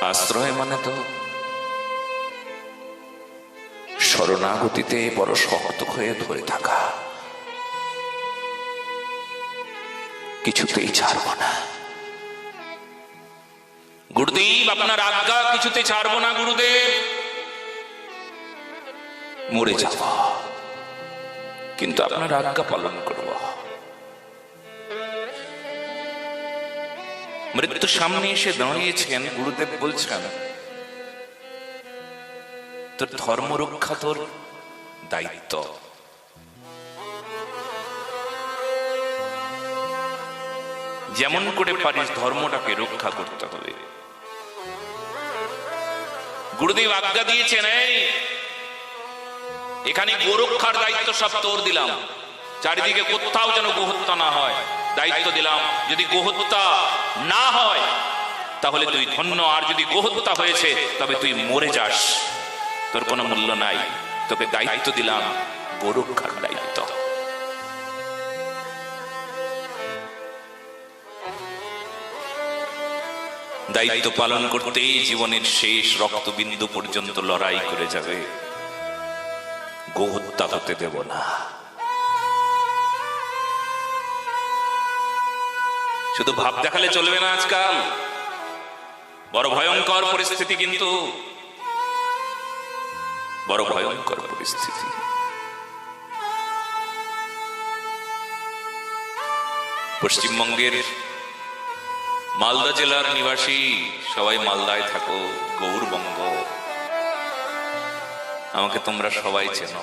আশ্রয় মানে তো শরণাগতিতে বড় শক্ত হয়ে ধরে থাকা। কিছুতেই ছাড়ব না। গুরুদেব, আপনার আজ্ঞা কিছুতে ছাড়বো না, গুরুদেব। মরে যাব। কিন্তু আপনার আজ্ঞা পালন করব। মৃত্যু সামনে এসে দাঁড়িয়েছেন, গুরুদেব বলছেন, তোর ধর্ম রক্ষা তোর দায়িত্ব। যেমন করে পারিস ধর্মটাকে রক্ষা করতে হবে। গুরুদেব আজ্ঞা দিয়েছেন, এই, এখানে গোরক্ষার দায়িত্ব সব তোর দিলাম। চারিদিকে কোথাও যেন গোহত্যা না হয়। দায়িত্ব দিলাম। যদি গোহত্যা না হয়, তাহলে তুই ধন্য। আর যদি গোহত্যা হয়েছে, তবে তুই মরে যাস। তোর কোনো মূল্য নাই। তোকে দায়িত্ব দিলাম গোরক্ষার দায়িত্ব। দায়িত্ব পালন করতেই জীবনের শেষ রক্তবিন্দু পর্যন্ত লড়াই করে যাবে। গোহত্যা হতে দেব না। শুধু ভাব দেখালে চলবে না আজকাল। বড় ভয়ঙ্কর পরিস্থিতি কিন্তু। বড় ভয়ঙ্কর পরিস্থিতি। পশ্চিমবঙ্গের মালদা জেলার নিবাসী সবাই মালদায় থাকো, গৌরবঙ্গ। আমাকে তোমরা সবাই চেনো।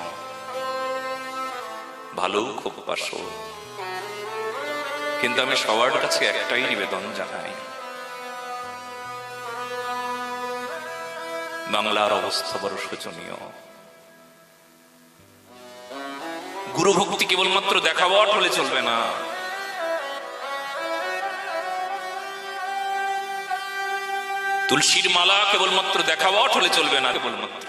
ভালো খুব পাশো কিন্তু আমি সবার কাছে একটাই নিবেদন জানাই। বাংলার অবস্থা বড় শোচনীয়। গুরু ভক্তি কেবলমাত্র দেখাবট হলে চলবে না। তুলসীর মালা কেবলমাত্র দেখাবট হলে চলবে না কেবলমাত্র।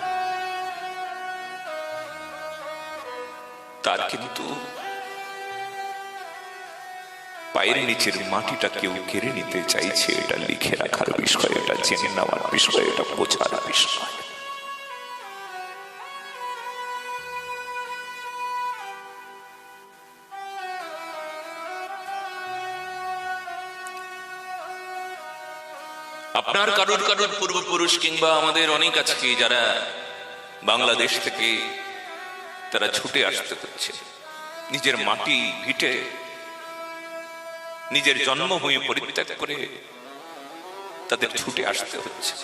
তার কিন্তু পায়ের নিচের মাটিটা কেউ কেড়ে নিতে চাইছে, এটা লিখে রাখার বিষয়, এটা জেনে নেওয়ার বিষয়, এটা বোঝার বিষয়। আপনার কারুর কারুর পূর্বপুরুষ কিংবা আমাদের অনেক আজকে যারা বাংলাদেশ থেকে তারা ছুটে আসতে হচ্ছে, নিজের মাটি ভিটে নিজের জন্মভূমি পরিত্যাগ করে তাদের ছুটে আসতে হচ্ছে।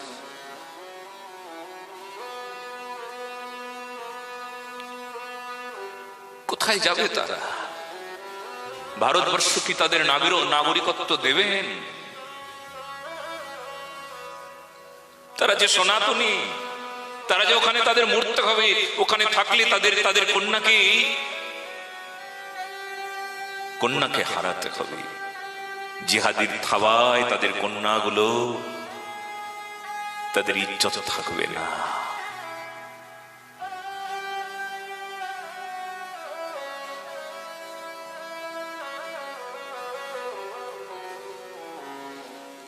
কোথায় যাবে তারা? ভারতবর্ষ কি তাদের নাগরিক নাগরিকত্ব দেবেন? তারা যে সনাতনী, তারা যে ওখানে তাদের মরতে হবে, ওখানে থাকলে তাদের তাদের কন্যাকে কন্যাকে হারাতে হবে। জিহাদির থাবায় তাদের কন্যাগুলো তাদের ইজ্জত থাকবে না।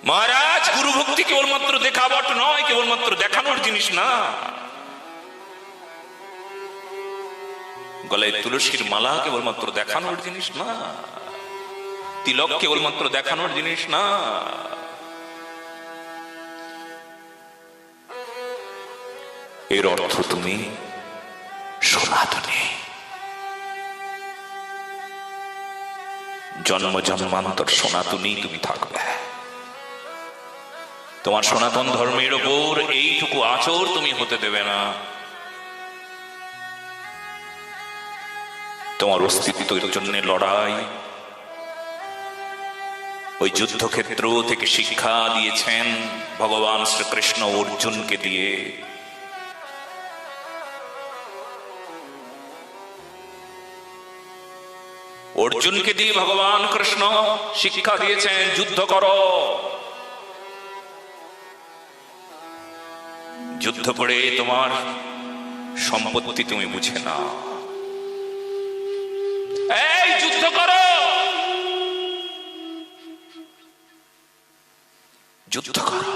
মহারাজ গুরু ভক্তি কেবলমাত্র দেখাবট নয়, কেবলমাত্র দেখানোর জিনিস না। গলায় তুলসীর মালা কেবলমাত্র দেখানোর জিনিস না। তিলক কেবলমাত্র দেখানোর জিনিস না। এর অর্থ তুমি সনাতনী। জন্ম জন্মান্তর সনাতনী তুমি থাকবে। তোমার সনাতন ধর্মের ওপর এইটুকু আচর তুমি হতে দেবে না। তোমার অস্তিত্বের জন্য লড়াই ওই যুদ্ধক্ষেত্র থেকে শিক্ষা দিয়েছেন ভগবান শ্রীকৃষ্ণ অর্জুনকে দিয়ে। অর্জুনকে দিয়ে ভগবান কৃষ্ণ শিক্ষা দিয়েছেন, যুদ্ধ করো। যুদ্ধ করে তোমার সম্পত্তি তুমি বুঝে না এই যুদ্ধ করো! যুদ্ধ করো।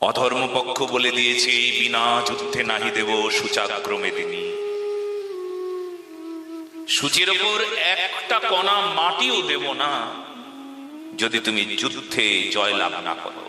অধর্মপক্ষ বলে দিয়েছে, এই বিনা যুদ্ধে নাহি দেব সুচাক্রমে তিনি। সূচির ওপর একটা কণা মাটিও দেব না, যদি তুমি যুদ্ধে জয়লাভ না করো।